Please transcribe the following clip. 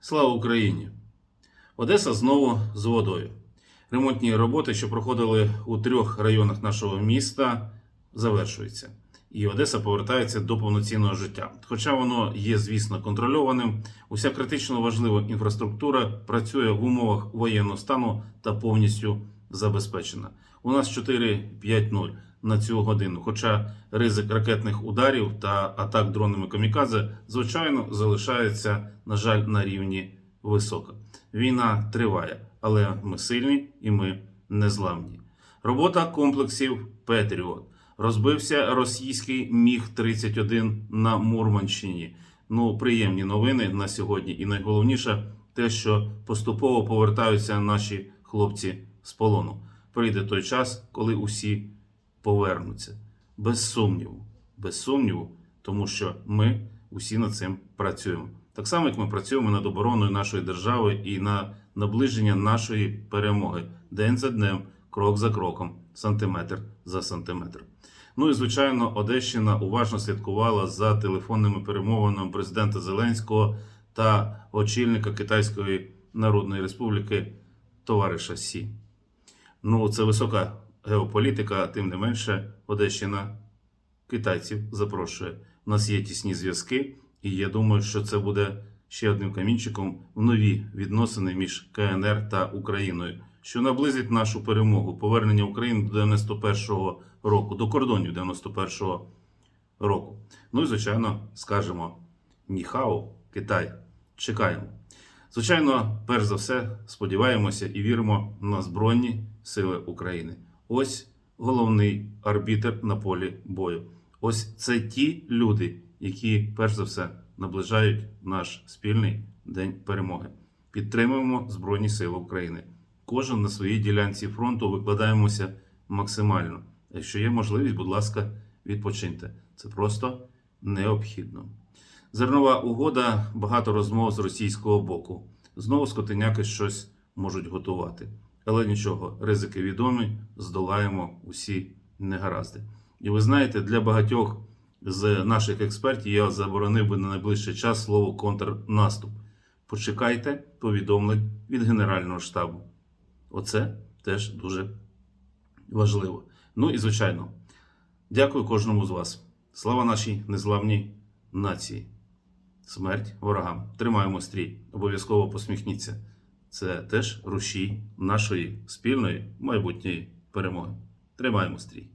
Слава Україні! Одеса знову з водою. Ремонтні роботи, що проходили у трьох районах нашого міста, завершуються. І Одеса повертається до повноцінного життя. Хоча воно є, звісно, контрольованим, уся критично важлива інфраструктура працює в умовах воєнного стану та повністю забезпечена. У нас 4-5-0 на цю годину. Хоча ризик ракетних ударів та атак дронами камікадзе, звичайно, залишається, на жаль, на рівні високо. Війна триває, але ми сильні і ми незламні. Робота комплексів Петріот. Розбився російський Міг 31 на Мурманщині. Ну, приємні новини на сьогодні. І найголовніше те, що поступово повертаються наші хлопці з полону. Прийде той час, коли усі повернуться. Без сумніву, без сумніву, тому що ми усі над цим працюємо. Так само, як ми працюємо над обороною нашої держави і на наближення нашої перемоги день за днем, крок за кроком, сантиметр за сантиметр. Ну і звичайно, Одещина уважно слідкувала за телефонними перемовинами президента Зеленського та очільника Китайської Народної Республіки товариша Сі. Ну, це висока геополітика, тим не менше, Одещина китайців запрошує. У нас є тісні зв'язки, і я думаю, що це буде ще одним камінчиком в нові відносини між КНР та Україною, що наблизить нашу перемогу, повернення України до 91-го року, до кордонів 91-го року. Ну і звичайно, скажемо Ніхао, Китай. Чекаємо. Звичайно, перш за все, сподіваємося і віримо на Збройні Сили України. Ось головний арбітр на полі бою. Ось це ті люди, які перш за все наближають наш спільний день перемоги. Підтримуємо Збройні Сили України. Кожен на своїй ділянці фронту викладаємося максимально. Якщо є можливість, будь ласка, відпочиньте. Це просто необхідно. Зернова угода, багато розмов з російського боку. Знову скотиняки щось можуть готувати. Але нічого, ризики відомі, здолаємо усі негаразди. І ви знаєте, для багатьох з наших експертів я заборонив би на найближчий час слово контрнаступ. Почекайте повідомлень від Генерального штабу. Оце теж дуже важливо. Ну і звичайно, дякую кожному з вас. Слава нашій незламній нації. Смерть ворогам. Тримаємо стрій. Обов'язково посміхніться. Це теж рушій нашої спільної майбутньої перемоги. Тримаємо стрій.